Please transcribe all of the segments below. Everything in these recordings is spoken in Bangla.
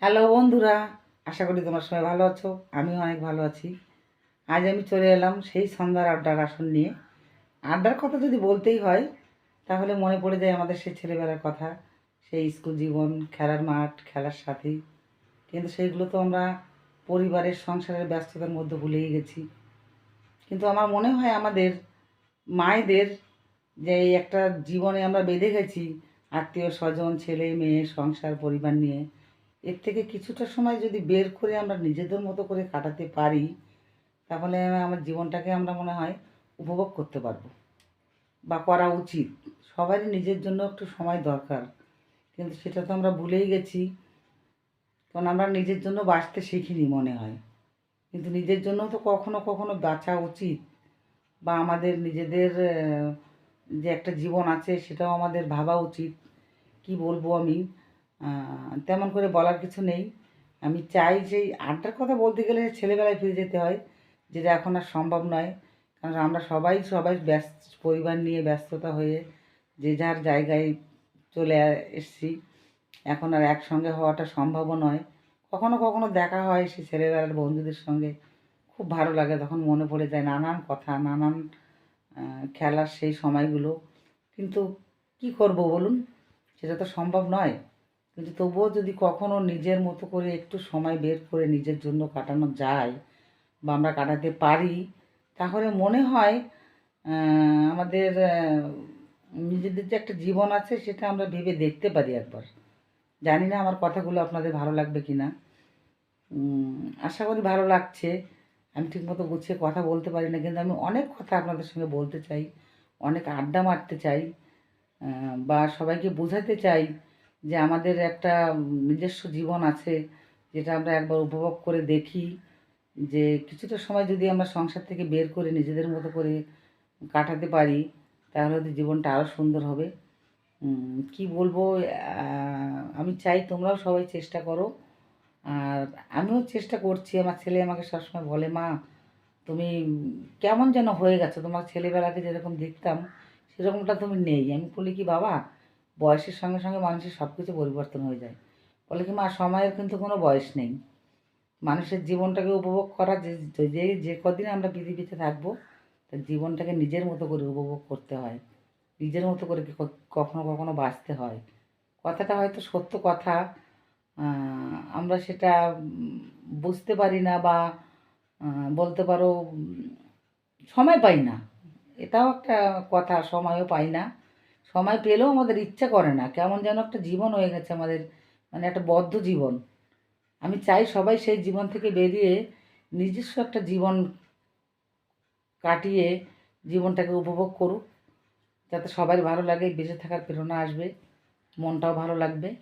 হ্যালো বন্ধুরা। আশা করি তোমার সবাই ভালো আছো। আমিও অনেক ভালো আছি। আজ আমি চলে এলাম সেই সন্ধ্যার আড্ডার আসন নিয়ে। আড্ডার কথা যদি বলতেই হয়, তাহলে মনে পড়ে যায় আমাদের সেই ছেলেবেলার কথা। সেই স্কুল জীবন, খেলার মাঠ, খেলার সাথী। কিন্তু সেইগুলো তো আমরা পরিবারের, সংসারের ব্যস্ততার মধ্যে ভুলেই গেছি। কিন্তু আমার মনে হয় আমাদের মায়েদের যে এই একটা জীবনে আমরা বেঁধে গেছি, আত্মীয় স্বজন, ছেলে, মেয়ে, সংসার, পরিবার নিয়ে। এর থেকে কিছুটা সময় যদি বের করে আমরা নিজেদের মতো করে কাটাতে পারি, তাহলে আমার জীবনটাকে আমরা মনে হয় উপভোগ করতে পারব বা করা উচিত। সবারই নিজের জন্য একটু সময় দরকার। কিন্তু সেটা তো আমরা ভুলেই গেছি। কারণ আমরা নিজের জন্য বাঁচতে শিখিনি মনে হয়। কিন্তু নিজের জন্য তো কখনো কখনো বাঁচা উচিত। বা আমাদের নিজেদের যে একটা জীবন আছে সেটাও আমাদের ভাবা উচিত। কি বলব আমি? তেমন করে বলার কিছু নেই। আমি চাই যে আড্ডার কথা বলতে গেলে ছেলেবেলায় ফিরে যেতে হয়, যেটা এখন আর সম্ভব নয়। কারণ আমরা সবাই সবাই ব্যস্ত, পরিবার নিয়ে ব্যস্ততা হয়ে যে যার জায়গায় চলে এসেছি। এখন আর একসঙ্গে হওয়াটা সম্ভবও নয়। কখনো কখনো দেখা হয় সেই ছেলেবেলার বন্ধুদের সঙ্গে। খুব ভালো লাগে, তখন মনে পড়ে যায় নানান কথা, নানান খেলার সেই সময়গুলো। কিন্তু কি করব বলুন? সেটা তো সম্ভব নয়। কিন্তু তবুও যদি কখনো নিজের মতো করে একটু সময় বের করে নিজের জন্য কাটানো যায় বা আমরা কাটাতে পারি, তাহলে মনে হয় আমাদের নিজেদের যে একটা জীবন আছে সেটা আমরা ভেবে দেখতে পারি একবার। জানি না আমার কথাগুলো আপনাদের ভালো লাগবে কি না আশা করি ভালো লাগছে। আমি ঠিকমতো গুছিয়ে কথা বলতে পারি না, কিন্তু আমি অনেক কথা আপনাদের সঙ্গে বলতে চাই, অনেক আড্ডা মারতে চাই বা সবাইকে বোঝাতে চাই। যে আমাদের একটা নিজস্ব জীবন আছে, যেটা আমরা একবার উপভোগ করে দেখি, যে কিছুটা সময় যদি আমরা সংসার থেকে বের করে নিজেদের মতো করে কাটাতে পারি, তাহলে হয়তো জীবনটা আরও সুন্দর হবে। কি বলব আমি চাই তোমরাও সবাই চেষ্টা করো। আর আমিও চেষ্টা করছি, আমার ছেলে আমাকে সবসময় বলে, মা, তুমি কেমন যেন হয়ে গেছো, তোমার ছেলেবেলাকে যেরকম দেখতাম, সেরকমটা তুমি নেই। আমি বলি, কি বাবা বয়সের সঙ্গে সঙ্গে মানুষের সব কিছু পরিবর্তন হয়ে যায়। বলে কি, মা, সময়ের কিন্তু কোনো বয়স নেই। মানুষের জীবনটাকে উপভোগ করা, যে যে যে কদিন আমরা পৃথিবীতে থাকব, তার জীবনটাকে নিজের মতো করে উপভোগ করতে হয়। নিজের মতো করে কখনো কখনো বাঁচতে হয়। কথাটা হয়তো সত্য কথা। আমরা সেটা বুঝতে পারি না বা বলতে পারো সময় পাই না। এটাও একটা কথা, সময়ও পাই না। সময় পেলেও আমাদের ইচ্ছা করে না। কেমন যেন একটা জীবন হয়ে গেছে আমাদের মানে একটা বদ্ধ জীবন। আমি চাই সবাই সেই জীবন থেকে বেরিয়ে নিজস্ব একটা জীবন কাটিয়ে জীবনটাকে উপভোগ করুক, যাতে সবাই ভালো লাগে, বেঁচে থাকার প্রেরণা আসবে, মনটাও ভালো লাগবে।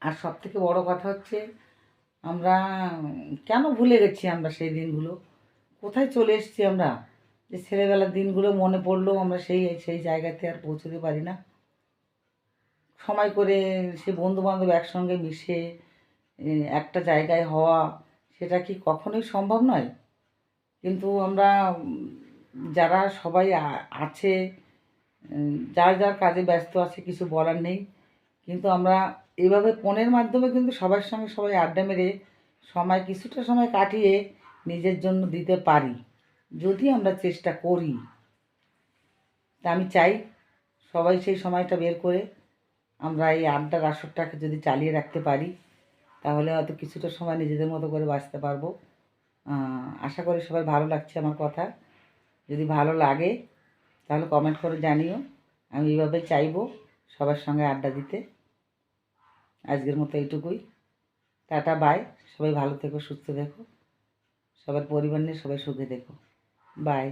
আর সব থেকে বড় কথা হচ্ছে, আমরা কেন ভুলে গেছি আমরা সেই দিনগুলো? কোথায় চলে এসেছি আমরা? যে ছেলেবেলার দিনগুলো মনে পড়লেও আমরা সেই সেই জায়গাতে আর পৌঁছতে পারি না। সময় করে সে বন্ধু বান্ধব একসঙ্গে মিশে একটা জায়গায় হওয়া, সেটা কি কখনোই সম্ভব নয়? কিন্তু আমরা, যারা সবাই আছে যার যার কাজে ব্যস্ত আছে, কিছু বলার নেই। কিন্তু আমরা এভাবে ফোনের মাধ্যমে কিন্তু সবার সঙ্গে সবাই আড্ডা মেরে সময়, কিছুটা সময় কাটিয়ে নিজের জন্য দিতে পারি। যদি আমরা চেষ্টা করি, তা আমি চাই সবাই সেই সময়টা বের করে আমরা এই আড্ডার আসরটাকে যদি চালিয়ে রাখতে পারি, তাহলে হয়তো কিছুটা সময় নিজেদের মতো করে বাঁচতে পারব। আশা করি সবাই ভালো লাগছে আমার কথা। যদি ভালো লাগে, তাহলে কমেন্ট করে জানিও। আমি এইভাবে চাইব সবার সঙ্গে আড্ডা দিতে। আজকের মতো এইটুকুই। টাটা বাই সবাই ভালো থেকো, সুস্থ থেকো। সবার পরিবার নিয়ে সবাই সুখে থেকো। বাই